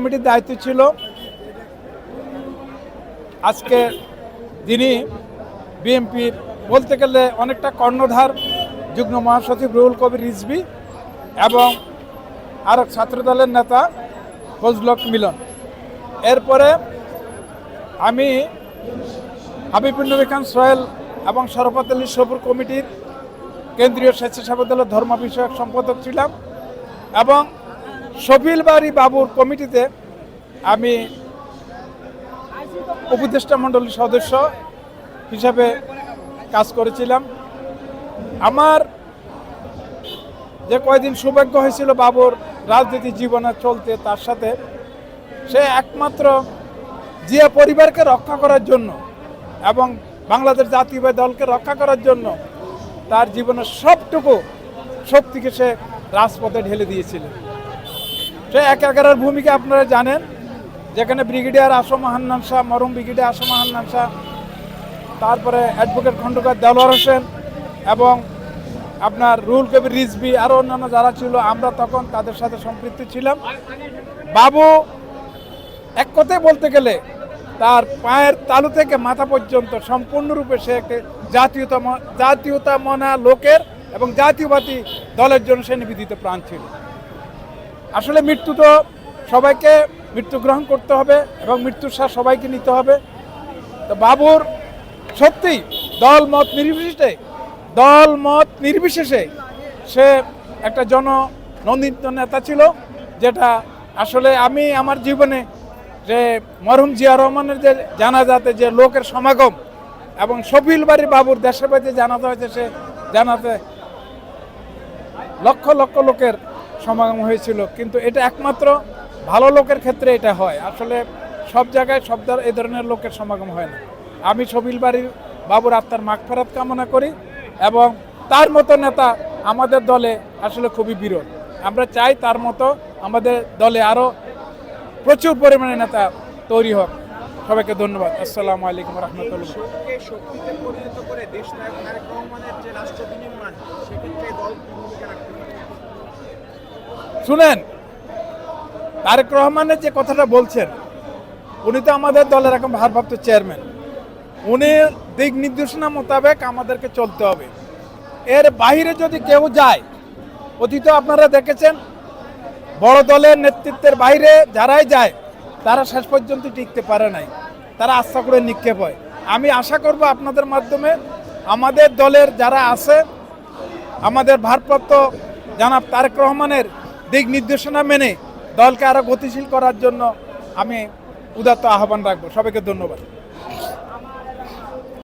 কমিটির দায়িত্ব ছিল। আজকে যিনি বিএনপির বলতে গেলে অনেকটা কর্ণধার যুগ্ম মহাসচিব রুহুল কবির রিজভি এবং আরও ছাত্রদলের নেতা ফজলক মিলন। এরপরে আমি হাবিবুল নবী খান সোহেল এবং শরফত আলী সবুর কমিটির কেন্দ্রীয় স্বেচ্ছাসেবক দলের ধর্ম বিষয়ক সম্পাদক ছিলাম এবং শফিল বাড়ি বাবুর কমিটিতে আমি উপদেষ্টা মণ্ডলীর সদস্য হিসাবে কাজ করেছিলাম। আমার যে কয়দিন সৌভাগ্য হয়েছিল বাবুর রাজনীতি জীবনে চলতে তার সাথে, সে একমাত্র জিয়া পরিবারকে রক্ষা করার জন্য এবং বাংলাদেশ জাতীয় দলকে রক্ষা করার জন্য তার জীবনের সবটুকু শক্তিকে সে রাজপথে ঢেলে দিয়েছিলেন। সে এক ভূমিকা আপনারা জানেন। যেখানে ব্রিগেডিয়ার আসম হান্নান শাহ মরম ব্রিগেডিয়ার আসম হান্নান শাহ, তারপরে অ্যাডভোকেট খন্দকার দেলোয়ার হোসেন এবং আপনার রুল কবির রিজবি আরও অন্যান্য যারা ছিল, আমরা তখন তাদের সাথে সম্পৃক্ত ছিলাম। বাবু, এক কথায় বলতে গেলে তার পায়ের তালু থেকে মাথা পর্যন্ত সম্পূর্ণরূপে সে একটি জাতীয়তা জাতীয়তা মনা লোকের এবং জাতীয়বাদী দলের জন্য সে নিবেদিত প্রাণ ছিল। আসলে মৃত্যু তো সবাইকে মৃত্যু গ্রহণ করতে হবে এবং মৃত্যুর স্বাদ সবাইকে নিতে হবে। তো বাবুর সত্যি দল মত নির্বিশেষে, দল মত নির্বিশেষে সে একটা জন জননন্দিত নেতা ছিল, যেটা আসলে আমি আমার জীবনে যে মরহুম জিয়া রহমানের যে জানাজাতে যে লোকের সমাগম এবং শফিল বাড়ি বাবুর দেশের বাড়িতে জানাতে হয়েছে, সে জানাতে লক্ষ লক্ষ লোকের সমাগম হয়েছিল। কিন্তু এটা একমাত্র ভালো লোকের ক্ষেত্রে এটা হয়। আসলে সব জায়গায় সব এই ধরনের লোকের সমাগম হয় না। আমি সবিল বাড়ির বাবুর আত্মার মাগফেরাত কামনা করি এবং তার মতো নেতা আমাদের দলে আসলে খুবই বিরল। আমরা চাই তার মতো আমাদের দলে আরও প্রচুর পরিমাণে নেতা তৈরি হোক। সবাইকে ধন্যবাদ। আসসালামু আলাইকুম রহমতুল্লাহ। পরিণত করে দেশ কি ভূমিকা রাখতে পারে শুনেন, তারেক রহমানের যে কথাটা বলছেন, উনি তো আমাদের দলের এখন ভারপ্রাপ্ত চেয়ারম্যান। উনি দিক নির্দেশনা মোতাবেক আমাদেরকে চলতে হবে। এর বাইরে যদি কেউ যায়, অতীত আপনারা দেখেছেন, বড় দলের নেতৃত্বের বাইরে যারাই যায়, তারা শেষ পর্যন্ত টিকতে পারে নাই। তারা আস্থা করে নিক্ষেপ হয়। আমি আশা করব আপনাদের মাধ্যমে আমাদের দলের যারা আছে, আমাদের ভারপ্রাপ্ত জানাব তারেক রহমানের দিক নির্দেশনা মেনে দলকে আরও গতিশীল করার জন্য আমি উদাত্ত আহ্বান রাখব। সবাইকে ধন্যবাদ।